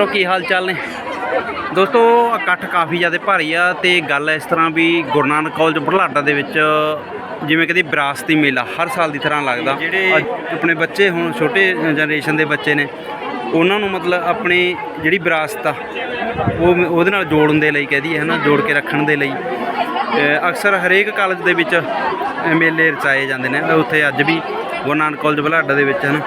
ਮਿੱਤਰੋ ਕੀ ਹਾਲ ਚਾਲ ਨੇ? ਦੋਸਤੋ ਇਕੱਠ ਕਾਫੀ ਜ਼ਿਆਦਾ ਭਾਰੀ ਆ ਤੇ ਗੱਲ ਇਸ ਤਰ੍ਹਾਂ ਵੀ ਗੁਰੂ ਨਾਨਕ ਕਾਲਜ ਬੁਢਲਾਡਾ ਦੇ ਵਿੱਚ ਜਿਵੇਂ ਕਦੀ ਵਿਰਾਸਤੀ ਮੇਲਾ ਹਰ ਸਾਲ ਦੀ ਤਰ੍ਹਾਂ ਲੱਗਦਾ। ਜਿਹੜੇ ਆਪਣੇ ਬੱਚੇ ਹੁਣ ਛੋਟੇ ਜਨਰੇਸ਼ਨ ਦੇ ਬੱਚੇ ਨੇ ਉਹਨਾਂ ਨੂੰ ਮਤਲਬ ਆਪਣੀ ਜਿਹੜੀ ਵਿਰਾਸਤ ਆ ਉਹ ਉਹਦੇ ਨਾਲ ਜੋੜਨ ਦੇ ਲਈ ਕਹਦੀ ਹੈ ਨਾ ਜੋੜ ਕੇ ਰੱਖਣ ਦੇ ਲਈ। ਅਕਸਰ ਹਰੇਕ ਕਾਲਜ ਦੇ ਵਿੱਚ ਮੇਲੇ ਰਚਾਏ ਜਾਂਦੇ ਨੇ ਉੱਥੇ ਅੱਜ ਵੀ ਗੁਰੂ ਨਾਨਕ ਕਾਲਜ ਬੁਢਲਾਡਾ ਦੇ ਵਿੱਚ ਹਨ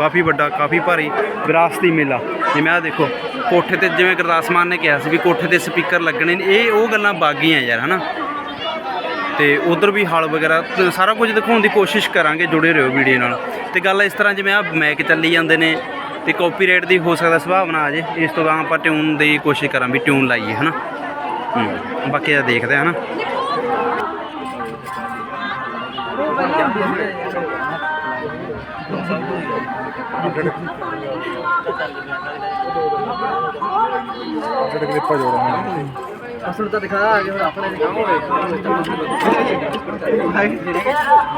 ਕਾਫੀ ਵੱਡਾ, ਕਾਫੀ ਭਾਰੀ ਵਿਰਾਸਤੀ ਮੇਲਾ। ਜਿਵੇਂ ਆਹ ਦੇਖੋ, ਕੋਠੇ ਤੇ ਜਿਵੇਂ ਗੁਰਦਾਸ ਮਾਨ ਨੇ ਕਿਹਾ ਸੀ ਵੀ ਕੋਠੇ ਤੇ ਸਪੀਕਰ ਲੱਗਣੇ ਨੇ, ਇਹ, ਉਹ ਗੱਲਾਂ ਬਾਗੀਆਂ ਯਾਰ, ਹਨਾ? ਤੇ ਉਧਰ ਵੀ ਹਾਲ ਵਗੈਰਾ ਸਾਰਾ ਕੁਝ ਦਿਖਾਉਣ ਦੀ ਕੋਸ਼ਿਸ਼ ਕਰਾਂਗੇ, ਜੁੜੇ ਰਹੋ ਵੀਡੀਓ ਨਾਲ। ਤੇ ਗੱਲ ਇਸ ਤਰ੍ਹਾਂ ਜਿਵੇਂ ਆ ਮੈਕ ਚੱਲੀ ਜਾਂਦੇ ਨੇ, ਤੇ ਕਾਪੀਰਾਈਟ ਦੀ ਹੋ ਸਕਦਾ ਸੁਭਾਵਨਾ ਆ ਜੇ, ਇਸ ਤੋਂ ਬਾਅਦ ਆਪਾਂ ਟਿਊਨ ਦੀ ਕੋਸ਼ਿਸ਼ ਕਰਾਂ ਵੀ ਟਿਊਨ ਲਾਈਏ, ਹਨਾ? ਹੂੰ, ਬਾਕੀ ਆ ਦੇਖਦੇ ਆ, ਹਨਾ? ਜਿਹੜੇ ਕਲਿੱਪਾਂ ਜੋੜਾਂਗੇ ਅਸਲ ਤਾਂ ਦਿਖਾ ਆ ਗਿਆ ਆਪਣੇ ਦਿਖਾਵਾਂਗੇ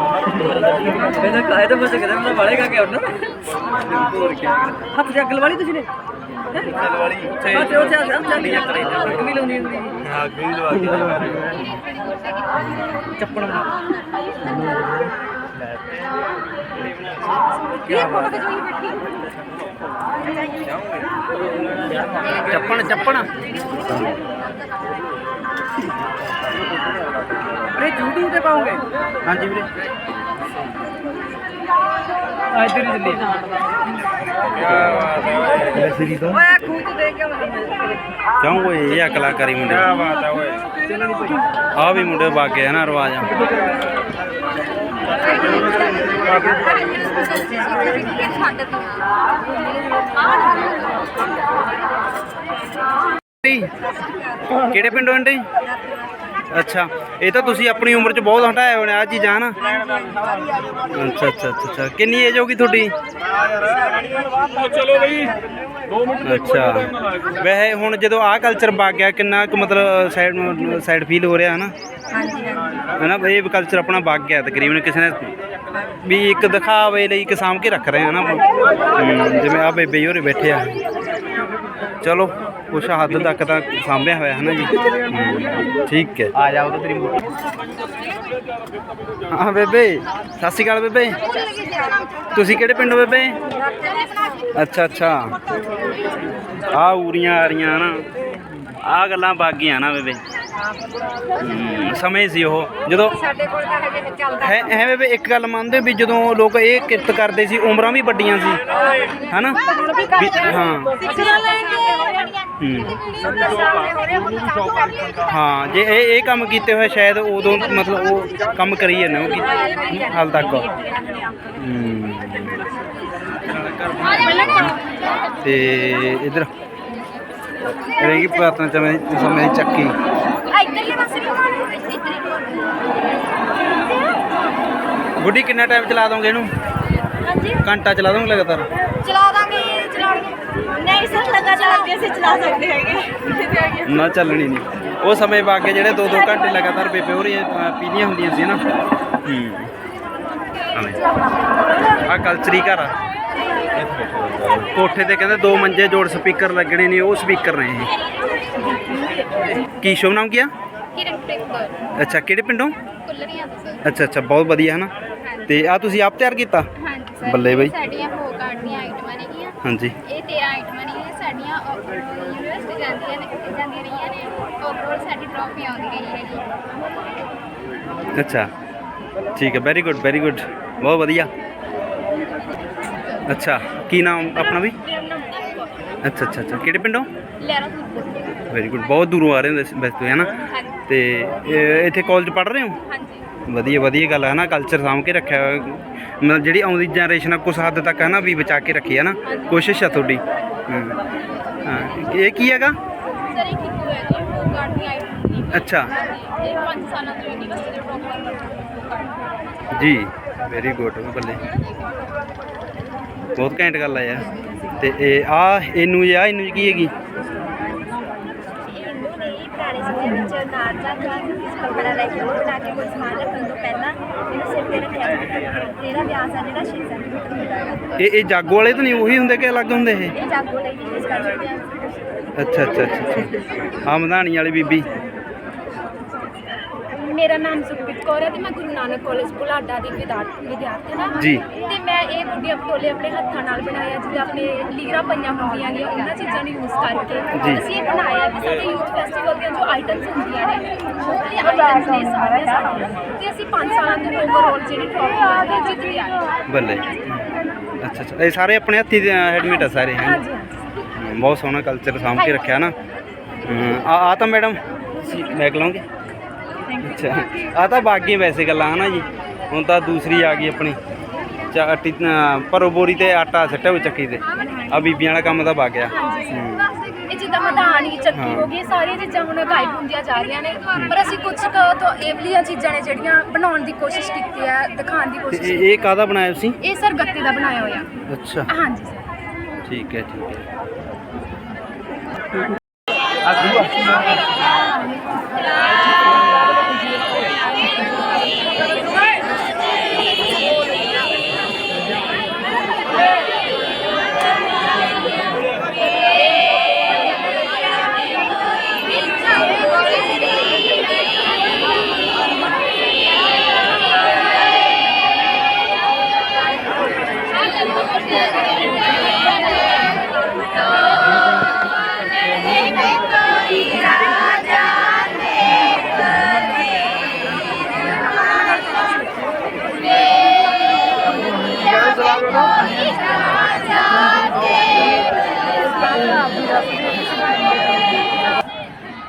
ਇਹਦਾ ਕਾਇ ਤਾਂ ਬਸ ਕਰੇ ਮੈਂ ਵਾਲੇ। ਕਾ ਕੇ ਆਉਣਾ ਹੱਥ ਜੱਗਲ ਵਾਲੀ ਤੁਸੀਂ ਨੇ ਜੱਗਲ ਵਾਲੀ ਉੱਥੇ ਉੱਥੇ ਉੱਥੇ ਆ ਜਾਂਦੀ ਹੈ ਅੱਗ ਵੀ ਲਾਉਣੀ ਹੁੰਦੀ ਹਾਂ ਅੱਗ ਵੀ ਲਵਾ ਕੇ ਚੱਪਣ ਬਣਾ ਚੱਪਣ ਚੱਪਣ। ਅਰੇ YouTube ਤੇ ਪਾਉਂਗੇ ਹਾਂਜੀ ਵੀਰੇ। ਇੱਧਰ ਹੀ ਚੱਲੀ ਸ੍ਰੀ ਤੋਂ ਓਏ। ਖੂਹ ਚ ਦੇਖ ਕੇ ਕਿਉਂ ਓਏ ਇਹ ਆ ਕਲਾਕਾਰੀ ਮੁੰਡੇ। ਕੀ ਬਾਤ ਹੈ ਓਏ ਆ ਵੀ ਮੁੰਡੇ ਬਾਗੇ ਆ ਨਾ ਰਿਵਾਜ ਆ। ਕਿਹੜੇ ਪਿੰਡੋਂ ਆਂਟੀ? ਅੱਛਾ, ਇਹ ਤਾਂ ਤੁਸੀਂ ਆਪਣੀ ਉਮਰ 'ਚ ਬਹੁਤ ਹਟਾਇਆ ਹੋਣਾ ਆ ਚੀਜ਼ਾਂ ਨਾ ਅੱਛਾ ਅੱਛਾ ਅੱਛਾ ਅੱਛਾ। ਕਿੰਨੀ ਏਜ ਹੋਗੀ ਤੁਹਾਡੀ? ਚਲੋ ਬਈ 2 ਮਿੰਟ ਅੱਛਾ। ਵੈਸੇ ਹੁਣ ਜਦੋਂ ਆਹ ਕਲਚਰ ਵਗ ਗਿਆ, ਕਿੰਨਾ ਕੁ ਮਤਲਬ ਸਾਈਡ ਸਾਈਡ ਫੀਲ ਹੋ ਰਿਹਾ, ਹਨਾ? ਹਾਂਜੀ ਹਾਂਜੀ ਹਨਾ ਇਹ ਕਲਚਰ ਆਪਣਾ ਵਗ ਗਿਆ ਤਕਰੀਬਨ ਕਿਸੇ ਨੇ ਵੀ ਇੱਕ ਦਿਖਾਵੇ ਲਈ ਇੱਕ ਸਾਂਭ ਕੇ ਰੱਖ ਰਹੇ ਹਨਾ ਜਿਵੇਂ ਆ ਬੇਬੇ ਹੋਰੇ ਬੈਠੇ ਆ। ਚਲੋ ਕੁਛ ਹੱਦ ਤੱਕ ਤਾਂ ਸਾਂਭਿਆ ਹੋਇਆ ਹਨਾ ਜੀ। ਹਮ, ਠੀਕ ਹੈ। ਆ ਜਾ ਉਹ ਤੇਰੀ ਹਾਂ ਬੇਬੇ ਸਤਿ ਸ਼੍ਰੀ ਅਕਾਲ ਬੇਬੇ। ਤੁਸੀਂ ਕਿਹੜੇ ਪਿੰਡੋਂ ਬੇਬੇ? ਅੱਛਾ ਅੱਛਾ। ਆ ਉਰੀਆਂ ਆ ਰਹੀਆਂ ਨਾ ਆ ਗੱਲਾਂ ਬਾਗੀਆਂ ਨਾ ਬੇਬੇ। ਹਮ, ਸਮੇਂ ਸੀ ਉਹ। ਜਦੋਂ ਸਾਡੇ ਕੋਲ ਤਾਂ ਹਜੇ ਚੱਲਦਾ। ਹੈ ਹੈ ਬੇਬੇ ਇੱਕ ਗੱਲ ਮੰਨਦੇ ਵੀ ਜਦੋਂ ਲੋਕ ਇਹ ਕਿਰਤ ਕਰਦੇ ਸੀ ਉਮਰਾਂ ਵੀ ਵੱਡੀਆਂ ਸੀ। ਹਨਾ? ਵੀ- ਹਾਂ। ਸਿੱਖਣਾ ਹਮ, ਹੋ ਰਿਹਾ ਜੇ ਇਹ ਇਹ ਕੰਮ ਕੀਤੇ ਹੋਏ ਸ਼ਾਇਦ ਉਦੋਂ ਮਤਲਬ ਉਹ ਕੰਮ ਕਰੀ ਜਾਂਦੇ ਹੋ ਕਿ ਹਾਲ ਤੱਕ। ਹਮ, ਤੇ ਇਧਰ ਰਹੇਗੀ ਪ੍ਰਾਰਥਨਾ ਸਮੇਂ ਦੀ ਚੱਕੀ। ਇੱਧਰਲੇ ਪਾਸੇ ਵੀ ਘੁਮਾਉਣਾ ਇੱਧਰ ਹੀ ਗੁੱਡੀ ਕਿੰਨਾ ਟਾਈਮ ਚਲਾ ਦੋਗੇ ਇਹਨੂੰ? ਹਾਂਜੀ? ਘੰਟਾ ਚਲਾ ਦੋਗੇ ਲਗਾਤਾਰ? ਚਲਾ ਦਾਂਗੇ ਚਲਾਉਣਗੇ ਨਹੀਂ ਸਰ ਲੱਗਾ ਚਲਾ ਕੇ ਅਸੀਂ ਚਲਾ ਸਕਦੇ ਹੈਗੇ। ਨਾ ਚੱਲਣੀ ਨਹੀਂ। ਉਹ ਸਮੇਂ ਬਾਗੇ ਜਿਹੜੇ 2-2 ਘੰਟੇ ਲਗਾਤਾਰ ਬੇਬੇ ਹੋ ਰਹੀਆਂ ਪੀਲੀਆਂ ਹੁੰਦੀਆਂ ਸੀ ਨਾ। ਹੂੰ। ਆ ਕਲਚਰੀ ਘਰ ਆ। ਕੋਠੇ ਤੇ ਕਹਿੰਦੇ ਦੋ ਮੰਜੇ ਜੋੜ ਸਪੀਕਰ ਲੱਗਣੇ ਨੇ ਉਹ ਸਪੀਕਰ ਨੇ ਇਹ। ਕੀ ਸ਼ੁਭ ਨਾਮ ਕੀ ਆ? ਕਿਰਨ ਪ੍ਰਿੰਕਰ ਅੱਛਾ ਕਿਹੜੇ ਪਿੰਡੋਂ? ਕੁੱਲਰੀਆਂ ਤੋਂ। ਅੱਛਾ ਅੱਛਾ ਬਹੁਤ ਵਧੀਆ ਹਨਾ? ਤੇ ਆ ਤੁਸੀਂ ਆਪ ਤਿਆਰ ਕੀਤਾ? ਹਾਂਜੀ ਸਰ। ਬੱਲੇ ਬਈ। ਸਾਡੀਆਂ ਹੋ ਕਾਰਡ ਦੀਆਂ ਆਈਟਮਾਂ ਨੇਗੀਆਂ। ਹਾਂਜੀ। ਇਹ 13 ਆਈਟਮਾਂ ਨੇ ਸਾਡੀਆਂ ਯੂਨੀਵਰਸਿਟੀ ਜਾਂਦੀਆਂ ਨੇ ਜਾਂਦੀਆਂ ਰਹੀਆਂ ਨੇ। ਓਵਰਆਲ ਸਾਡੀ ਟਰੋਫੀ ਆਉਂਦੀ ਰਹੀ ਹੈਗੀ। ਅੱਛਾ। ਠੀਕ ਹੈ ਵੈਰੀ ਗੁੱਡ ਵੈਰੀ ਗੁੱਡ ਬਹੁਤ ਵਧੀਆ। ਅੱਛਾ ਕੀ ਨਾਮ ਆਪਣਾ ਵੀ ਅੱਛਾ ਅੱਛਾ ਅੱਛਾ। ਕਿਹੜੇ ਪਿੰਡੋਂ? ਲੈਰਾ ਵੈਰੀ ਗੁੱਡ ਬਹੁਤ ਦੂਰੋਂ ਆ ਰਹੇ ਹੁੰਦੇ ਵੈਸੇ ਤੁਸੀਂ ਹਨਾ ਹਾਂਜੀ। ਤੇ ਇਹ ਇੱਥੇ ਕਾਲਜ ਪੜ੍ਹ ਰਹੇ ਹੋ? ਹਾਂਜੀ। ਵਧੀਆ ਵਧੀਆ ਗੱਲ ਹੈ ਨਾ? ਕਲਚਰ ਸਾਂਭ ਕੇ ਰੱਖਿਆ ਹੋਇਆ। ਮਤਲਬ ਜਿਹੜੀ ਆਉਂਦੀ ਜਨਰੇਸ਼ਨ ਆ ਕੁਛ ਹੱਦ ਤੱਕ ਹੈ ਨਾ ਵੀ ਬਚਾ ਕੇ ਰੱਖੀ ਹੈ ਨਾ? ਕੋਸ਼ਿਸ਼ ਆ ਤੁਹਾਡੀ। ਹਾਂ। ਹਾਂ। ਇਹ ਕੀ ਹੈਗਾ? ਸਰ ਇਹ ਕਿੱਥੋਂ ਹੈ ਜੀ ਹੋ ਕਾਰਡ ਦੀ ਆਈਟਮ ਦੀ ਅੱਛਾ। ਇਹ 5 ਸਾਲਾਂ ਤੋਂ ਯੂਨੀਵਰਸਿਟੀ ਦੇ ਪ੍ਰੋਗਰਾਮ ਜੀ। ਵੈਰੀ ਗੁੱਡ ਬੱਲੇ। ਬਹੁਤ ਘੈਂਟ ਗੱਲ ਆ ਯਾਰ। ਤੇ ਇਹ ਆ ਇਹਨੂੰ ਇਹ ਆ ਇਹਨੂੰ ਕੀ ਹੈਗੀ? ਇਹਨੂੰ ਨਹੀਂ ਪੁਰਾਣੇ ਸਮੇਂ ਵਿੱਚ ਨਾਚ ਦਾ ਕੱਪੜਾ ਲੈ ਕੇ ਉਹ ਬਣਾ ਕੇ ਕੋਈ ਸਮਾਨ ਰੱਖਣ ਤੋਂ ਪਹਿਲਾਂ ਇਹਨੂੰ ਸਿਰ ਤੇ ਰੱਖਿਆ ਜਾਂਦਾ ਤੇ ਇਹਦਾ ਵਿਆਸ ਆ ਜਿਹੜਾ 6 ਸੈਂਟੀਮੀਟਰ ਹੁੰਦਾ ਹੈਗਾ ਇਹ ਇਹ ਜਾਗੋ ਵਾਲੇ ਤਾਂ ਨਹੀਂ ਉਹੀ ਹੁੰਦੇ ਕਿ ਅਲੱਗ ਹੁੰਦੇ ਇਹ? ਇਹ ਜਾਗੋ ਲਈ ਅੱਛਾ ਅੱਛਾ ਅੱਛਾ ਅੱਛਾ। ਆ ਮਧਾਣੀ ਵਾਲੀ ਬੀਬੀ। ਮੇਰਾ ਨਾਮ ਸੁਖਪ੍ਰੀਤ ਕੌਰ ਹੈ ਤੇ ਮੈਂ ਗੁਰੂ ਨਾਨਕ ਕਾਲਜ ਬੁਲਾਡਾ ਦੀ ਵਿਦਿਆਰਥੀ ਵਿਦਿਆਰਥਣ ਹਾਂ। ਜੀ। ਤੇ ਮੈਂ ਇਹ ਗੁੱਡੀਆਂ ਪਟੋਲੇ ਆਪਣੇ ਹੱਥਾਂ ਨਾਲ ਬਣਾਇਆ ਜਿੱਦਾਂ ਆਪਣੇ ਲੀਰਾਂ ਪਈਆਂ ਹੁੰਦੀਆਂ ਨੇ ਉਹਨਾਂ ਚੀਜ਼ਾਂ ਨੂੰ ਯੂਜ਼ ਜੀ। ਕਰਕੇ ਅਸੀਂ ਇਹ ਬਣਾਇਆ ਤੇ ਸਾਡੇ ਯੂਥ ਫੈਸਟੀਵਲ ਦੀਆਂ ਜੋ ਆਈਟਮਸ ਹੁੰਦੀਆਂ ਨੇ ਉਹ ਆਈਟਮਸ ਨੇ ਸਾਰੀਆਂ ਸਾਡੀਆਂ ਤੇ ਅਸੀਂ 5 ਸਾਲਾਂ ਤੋਂ ਓਵਰਆਲ ਜਿਹੜੀ ਟਰੋਫੀ ਆ ਉਹ ਜਿੱਤ ਲਿਆ ਹੈ ਬੱਲੇ। ਅੱਛਾ ਅੱਛਾ। ਇਹ ਸਾਰੇ ਆਪਣੇ ਹੱਥੀ ਦੇ ਹੈਡਮੇਟ ਆ ਸਾਰੇ ਹੈ? ਹਾਂਜੀ ਬਹੁਤ ਸੋਹਣਾ ਕਲਚਰ ਸਾਂਭ ਕੇ ਰੱਖਿਆ ਨਾ। ਹਮ, ਆ ਆ ਤਾਂ ਮੈਡਮ ਤੁਸੀਂ ਬੈਗ ਲਾਉਂਗੇ ਅੱਛਾ। ਆ ਤਾਂ ਬਾਕੀ ਵੈਸੇ ਗੱਲਾਂ ਹਨਾ ਜੀ? ਹੁਣ ਤਾਂ ਦੂਸਰੀ ਆ ਗਈ ਆਪਣੀ। ਚਾ ਟੀ ਪਰੋ ਬੋਰੀ ਤੇ ਆਟਾ ਸੱਟਿਆ ਹੋਇਆ ਚੱਕੀ ਤੇ। ਆ ਬੀਬੀਆਂ ਵਾਲਾ ਕੰਮ ਤਾਂ ਵਗ ਗਿਆ ਹਮ, ਇਹ ਜਿੱਦਾਂ ਮਧਾਣੀ ਚੱਕੀ ਹਾਂ। ਹੋ ਗਈ ਇਹ ਸਾਰੀਆਂ ਚੀਜ਼ਾਂ ਹੁਣ ਗਾਇਬ ਹੁੰਦੀਆਂ ਜਾ ਰਹੀਆਂ ਨੇ। ਪਰ ਅਸੀਂ ਕੁਝ ਕੁ ਤੋਂ ਇਹਵਲੀਆਂ ਚੀਜ਼ਾਂ ਨੇ ਜਿਹੜੀਆਂ ਬਣਾਉਣ ਦੀ ਕੋਸ਼ਿਸ਼ ਕੀਤੀ ਹੈ ਦਿਖਾਉਣ ਦੀ ਤੇ ਕੋਸ਼ਿਸ਼ ਇਹ ਕੀਤੀ ਇਹ ਕਾਹਦਾ ਬਣਾਇਆ ਤੁਸੀਂ? ਇਹ ਸਰ ਗੱਤੇ ਦਾ ਬਣਾਇਆ ਹੋਇਆ। ਅੱਛਾ। ਹਾਂਜੀ ਸਰ। ਠੀਕ ਹੈ ਠੀਕ ਹੈ।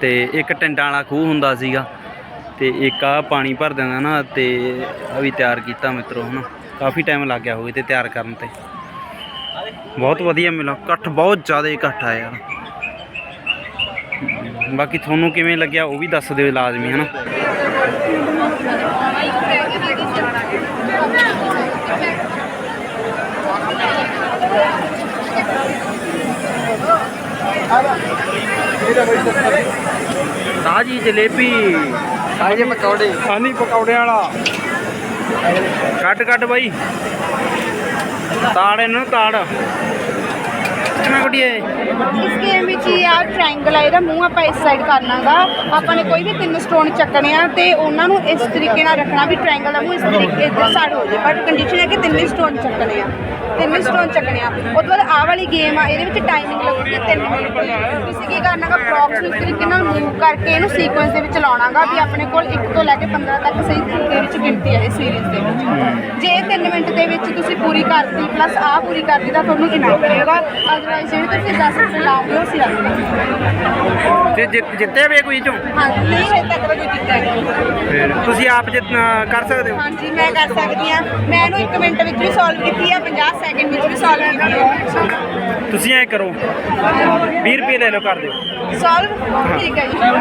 ਤੇ ਇੱਕ ਟਿੰਡਾਂ ਵਾਲਾ ਖੂਹ ਹੁੰਦਾ ਸੀਗਾ ਤੇ ਇੱਕ ਆ ਪਾਣੀ ਭਰ ਦਿੰਦਾ ਨਾ ਤੇ ਆ ਵੀ ਤਿਆਰ ਕੀਤਾ ਮਿੱਤਰੋ, ਹਨਾ। ਕਾਫੀ ਟਾਈਮ ਲੱਗ ਗਿਆ ਹੋਵੇ ਤੇ ਤਿਆਰ ਕਰਨ ਤੇ। ਬਹੁਤ ਵਧੀਆ ਮਿਲਾ। ਇਕੱਠ ਬਹੁਤ ਜ਼ਿਆਦਾ ਇਕੱਠ ਆ ਯਾਰ। ਬਾਕੀ ਤੁਹਾਨੂੰ ਕਿਵੇਂ ਲੱਗਿਆ ਉਹ ਵੀ ਦੱਸ ਦਿਓ ਲਾਜ਼ਮੀ, ਹਨਾ। ਆ ਜੀ ਜਲੇਬੀ ਆਜੇ ਪਕੌੜੇ। ਆਨੀ ਪਕੌੜਿਆਂ ਵਾਲਾ। ਕੱਟ ਕੱਟ ਬਾਈ। ਤਾੜ ਇਹਨਾਂ ਨੂੰ ਤਾੜ। ਕਿਵੇਂ ਕੁੜੀਏ ਇਸ ਗੇਮ ਵਿੱਚ ਇਹ ਆ ਟ੍ਰਾਇੰਗਲ ਆ, ਇਹਦਾ ਮੂੰਹ ਆਪਾਂ ਇਸ ਸਾਈਡ ਕਰਨਾਗਾ ਆਪਾਂ ਨੇ ਕੋਈ ਵੀ ਤਿੰਨ ਸਟੋਨ ਚੱਕਣੇ ਆ ਤੇ ਉਹਨਾਂ ਨੂੰ ਇਸ ਤਰੀਕੇ ਨਾਲ ਰੱਖਣਾ ਵੀ ਟ੍ਰਾਇੰਗਲ ਦਾ ਮੂੰਹ ਇਸ ਤਰੀਕੇ ਇੱਧਰ ਸਾਈਡ ਹੋ ਜਾਏ। ਬਟ ਕੰਡੀਸ਼ਨ ਹੈ ਕਿ ਤਿੰਨੇ ਸਟੋਨ ਚੱਕਣੇ ਆ। ਤਿੰਨੇ ਸਟੋਨ ਚੱਕਣੇ ਆ। ਉਸ ਤੋਂ ਬਾਅਦ ਆਹ ਵਾਲੀ ਗੇਮ ਆ, ਇਹਦੇ ਵਿੱਚ ਟਾਈਮਿੰਗ ਲੱਗੂਗੀ 3 ਮਿੰਟ ਦੀ। ਤੁਸੀਂ ਕੀ ਕਰਨਾਗਾ ਫਰੌਕਸ ਨੂੰ ਇਸ ਤਰੀਕੇ ਨਾਲ ਮੂਵ ਕਰਕੇ ਇਹਨੂੰ ਸੀਕੁਐਂਸ ਦੇ ਵਿੱਚ ਲਾਉਣਾਗਾ ਵੀ ਆਪਣੇ ਕੋਲ 1 ਤੋਂ ਲੈ ਕੇ 15 ਤੱਕ ਸਹੀ ਦੇ ਵਿੱਚ ਗਿਣਤੀ ਹੈ ਇਸ ਸੀਰੀਜ਼ ਦੇ ਵਿੱਚ। ਜੇ 3 ਮਿੰਟ ਦੇ ਵਿੱਚ ਤੁਸੀਂ ਪੂਰੀ ਕਰਤੀ ਪਲੱਸ ਆਹ ਪੂਰੀ ਕਰਤੀ, ਤਾਂ ਤੁਹਾਨੂੰ ਇਨਾਮ ਮਿਲੇਗਾ। ਜਿਹੜੇ ਤੁਸੀਂ 10 ਰੁਪਏ ਲਾਓਗੇ ਉਹ ਅਸੀਂ ਰੱਖ ਤੇ ਜਿੱਤ- ਜਿੱਤਿਆ ਵੇ ਕੋਈ ਚੋਂ? ਹਾਂਜੀ ਨਹੀਂ ਹਜੇ ਤੱਕ ਤਾਂ ਕੋਈ ਦਿੱਤਾ ਨਹੀਂ। ਫਿਰ ਤੁਸੀਂ ਆਪ ਜਿੱਤ ਅ, ਕਰ ਸਕਦੇ ਹੋ? ਹਾਂਜੀ ਮੈਂ ਕਰ ਸਕਦੀ ਹਾਂ। ਮੈਂ ਇਹਨੂੰ 1 ਮਿੰਟ ਵਿੱਚ ਵੀ ਸੋਲਵ ਕੀਤੀ ਆ 50 ਸੈਕਿੰਡ ਵਿੱਚ ਵੀ ਸੋਲਵ ਕੀਤੀ ਹੈ। ਤੁਸੀਂ ਐ ਕਰੋ 20 ਰੁਪਏ ਲੈ ਲਓ ਕਰ ਦਿਓ ਸੋਲਵ ਠੀਕ ਜੀ। ਹੈ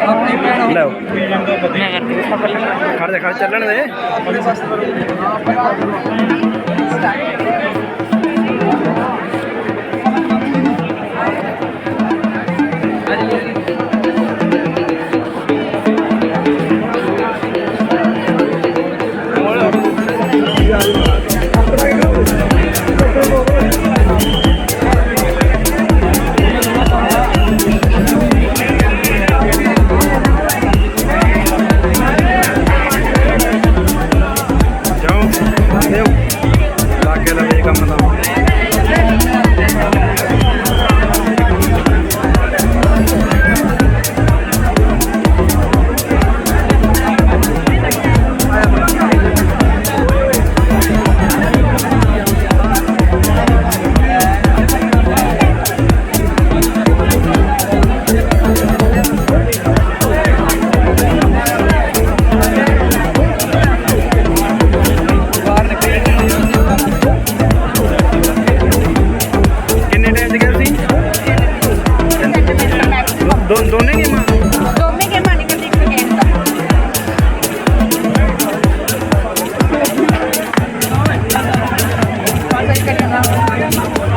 ਜੀ ਲਓ। ਖੜ ਜਾ ਖੜ ਚੱਲਣ ਦੇ। I am a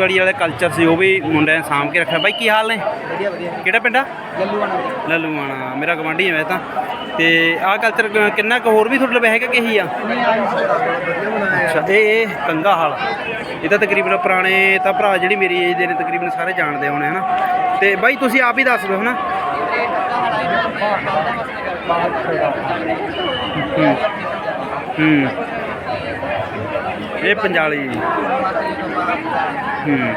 ਖੇਤੀਬਾੜੀ ਵਾਲਾ ਕਲਚਰ ਸੀ ਉਹ ਵੀ ਮੁੰਡਿਆਂ ਨੇ ਸਾਂਭ ਕੇ ਰੱਖਿਆ। ਬਾਈ ਕੀ ਹਾਲ ਨੇ? ਵਧੀਆ ਵਧੀਆ। ਕਿਹੜਾ ਪਿੰਡ ਆ? ਲੱਲੂਆਣਾ ਲੱਲੂਆਣਾ ਮੇਰਾ ਗਵਾਂਢੀ ਹੈ ਮੈਂ ਤਾਂ। ਤੇ ਆਹ ਕਲਚਰ ਕਿੰਨਾ ਕੁ ਹੋਰ ਵੀ ਤੁਹਾਡੇ ਲਈ ਹੈਗਾ ਕਿ ਇਹੀ ਆ? ਅੱਛਾ ਇਹ ਇਹ ਕੰਗਾ ਹਾਲ। ਇਹ ਤਾਂ ਤਕਰੀਬਨ ਪੁਰਾਣੇ ਤਾਂ ਭਰਾ ਜਿਹੜੀ ਮੇਰੀ ਏਜ ਦੇ ਨੇ ਤਕਰੀਬਨ ਸਾਰੇ ਜਾਣਦੇ ਹੋਣੇ ਹਨਾ? ਤੇ ਬਾਈ ਤੁਸੀਂ ਆਪ ਹੀ ਦੱਸ ਦਿਓ ਹਨਾ? ਹੂੰ ਹੂੰ। ਇਹ ਪੰਜਾਲੀ। ਹੂੰ।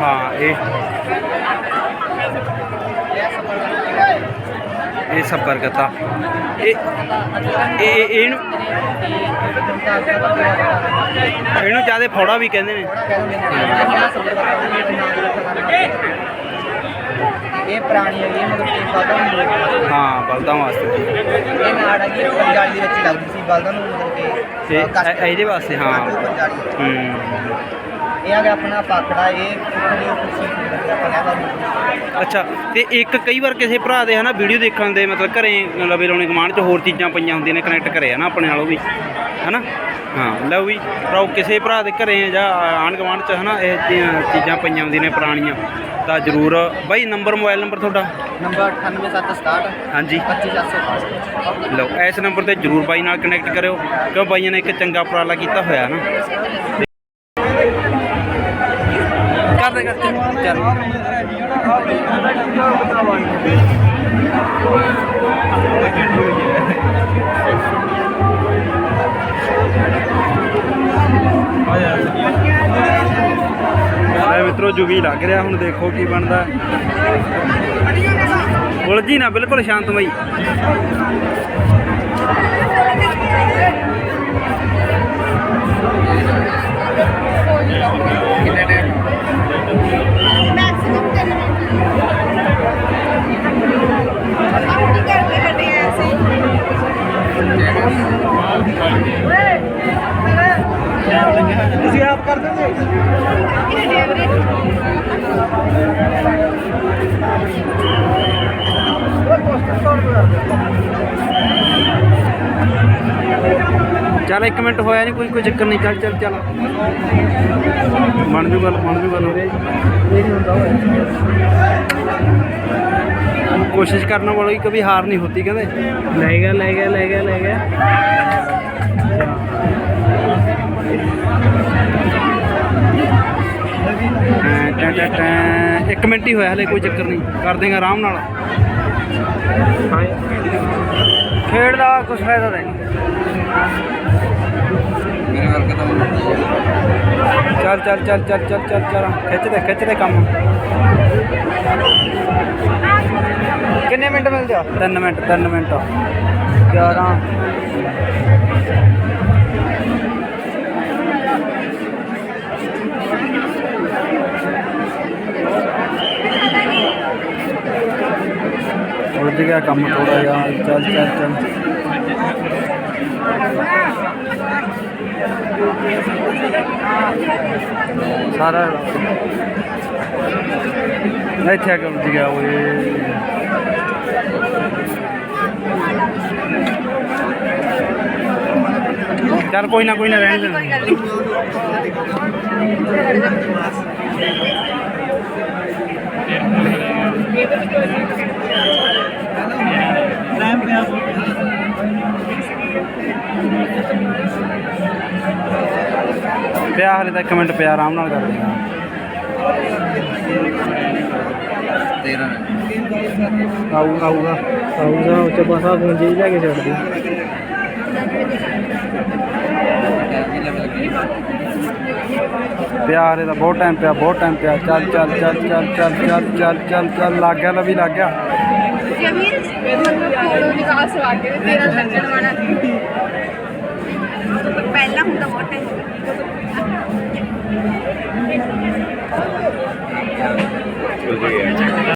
ਹਾਂ ਇਹ। ਇਹ ਸੱਬਰ ਗੱਤਾ। ਇਹ ਇਹ ਇਹਨੂੰ ਇਹਨੂੰ ਜ਼ਿਆਦਾ ਫੋੜਾ ਵੀ ਕਹਿੰਦੇ ਨੇ। ਇਹ ਪੁਰਾਣੀ ਹੈਗੀ ਹੈ ਮਤਲਬ ਕਿ ਬਾਦਾਂ ਨੂੰ ਹਾਂ। ਬਲਦਾਂ ਵਾਸਤੇ ਇਹ ਨਾੜ ਹੈਗੀ ਹੈ, ਪੰਜਾਲੀ ਦੇ ਵਿੱਚ ਲੱਗਦੀ ਸੀ ਬਾਦਾਂ ਨੂੰ ਮਤਲਬ ਕਿ ਤੇ ਇਹਦੇ ਵਾਸਤੇ ਹਾਂ। ਹੂੰ। ਇਹ ਆ ਗਿਆ ਆਪਣਾ ਪਾਖੜਾ ਇਹ ਕੁੱਕੜੀ ਕੁਰਸੀ ਆਪਾਂ ਕਹਿੰਦਾ ਅੱਛਾ ਤੇ ਇੱਕ ਕਈ ਵਾਰ ਕਿਸੇ ਭਰਾ ਦੇ ਹਨਾ ਵੀਡੀਓ ਦੇਖਣ ਦੇ ਮਤਲਬ ਘਰੇ ਲਵੇ ਲਾਉਣੇ ਕਮਾਂਡ ਚ ਹੋਰ ਚੀਜ਼ਾਂ ਪਈਆਂ ਹੁੰਦੀਆਂ ਨੇ ਕਨੈਕਟ ਕਰੇ ਹਨਾ ਆਪਣੇ ਨਾਲ ਉਹ ਵੀ ਹਨਾ? ਹਾਂ ਲਓ ਵੀ ਭਰਾਓ ਕਿਸੇ ਭਰਾ ਦੇ ਘਰੇ ਜਾਂ ਆਂਢ ਗੁਆਂਢ ਚ ਹਨਾ ਇਹ ਚੀਜ਼ਾਂ ਪਈਆਂ ਹੁੰਦੀਆਂ ਨੇ ਪੁਰਾਣੀਆਂ ਤਾਂ ਜ਼ਰੂਰ ਬਾਈ ਨੰਬਰ ਮੋਬਾਈਲ ਨੰਬਰ ਤੁਹਾਡਾ? ਨੰਬਰ 98767 ਹਾਂਜੀ। 25765 ਲਓ ਇਸ ਨੰਬਰ ਤੇ ਜਰੂਰ ਬਾਈ ਨਾਲ ਕਨੈਕਟ ਕਰਿਓ ਕਿਉਂ ਬਾਈਆਂ ਨੇ ਇੱਕ ਚੰਗਾ ਉਪਰਾਲਾ ਕੀਤਾ ਹੋਇਆ ਨਾ ਮਿੱਤਰੋ ਜੁਗੀ ਲੱਗ ਰਿਹਾ ਹੁਣ ਦੇਖੋ ਕੀ ਬਣਦਾ। ਉਲਝੀ ਨਾ ਬਿਲਕੁਲ ਸ਼ਾਂਤਮਈ। ਮੈਕਸਿਮਮ ਤੁਸੀਂ ਆਪ ਕਰ ਦੋਗੇ ਇਹ ਡਿਲੀਵਰੀ ਚੱਲ ਇੱਕ ਮਿੰਟ ਹੋਇਆ ਨਹੀਂ ਕੋਈ ਕੋਈ ਚੱਕਰ ਨਹੀਂ ਚੱਲ ਚੱਲ ਚੱਲ। ਬਣ ਜੂ ਗੱਲ ਬਣ ਜੂ ਗੱਲ। ਕੋਸ਼ਿਸ਼ ਕਰਨ ਵਾਲੀ ਕभी ਹਾਰ ਨਹੀਂ ਹੁੰਦੀ ਕਹਿੰਦੇ। ਲੈ ਗਿਆ ਲੈ ਗਿਆ ਲੈ ਗਿਆ ਲੈ ਗਿਆ। ਟੈਂ। ਇੱਕ ਮਿੰਟ ਹੀ ਹੋਇਆ ਹਲੇ ਕੋਈ ਚੱਕਰ ਨਹੀਂ। ਕਰ ਦੇਗਾ ਆਰਾਮ ਨਾਲ। ਖੇਡ ਦਾ ਕੁਛ ਫਾਇਦਾ ਤਾਂ ਨਹੀਂ। ਚੱਲ ਚੱਲ ਚੱਲ ਚੱਲ ਚੱਲ ਚੱਲ ਚੱਲ। ਖਿੱਚ ਦੇ ਖਿੱਚ ਦੇ ਕੰਮ। ਕਿੰਨੇ ਮਿੰਟ ਮਿਲਦੇ ਆ 3 ਮਿੰਟ 3 ਮਿੰਟ। 11 ਉਲਝ ਗਿਆ ਕੰਮ ਥੋੜਾ ਜਿਹਾ। ਚੱਲ ਚੱਲ ਚੱਲ। ਸਾਰਾ ਇੱਥੇ ਆ ਕੇ ਉਲਝ ਗਿਆ ਓਏ। ਚੱਲ ਕੋਈ ਨਾ ਕੋਈ ਨਾ, ਰਹਿਣ ਦੇ। ਪਿਆ ਹਲੇ ਤਾਂ ਇੱਕ ਮਿੰਟ ਪਿਆ ਆਰਾਮ ਨਾਲ ਕਰ ਦੇਗਾ ਆਊ ਆਊਗਾ ਆਊਗਾ। ਉੱਚ ਪਾਸਾ ਪੂੰਜੀ ਲੈ ਕੇ ਛੱਡ ਦੀ। ਪਿਆ ਹਲੇ ਤਾਂ ਬਹੁਤ ਟਾਈਮ ਪਿਆ ਬਹੁਤ ਟਾਈਮ ਪਿਆ। ਚੱਲ ਚੱਲ ਚੱਲ ਚੱਲ ਚੱਲ ਚੱਲ ਚੱਲ ਚੱਲ ਚੱਲ ਲੱਗ ਗਿਆ ਲਵੀ ਲੱਗ ਗਿਆ। ਜਮੀਰ ਮਤਲਬ ਕੋਲੋਂ ਨਿਕਾਸ ਲਾ ਕੇ ਤੇਰਾ ਲੱਗਣ ਵਾਲਾ over here.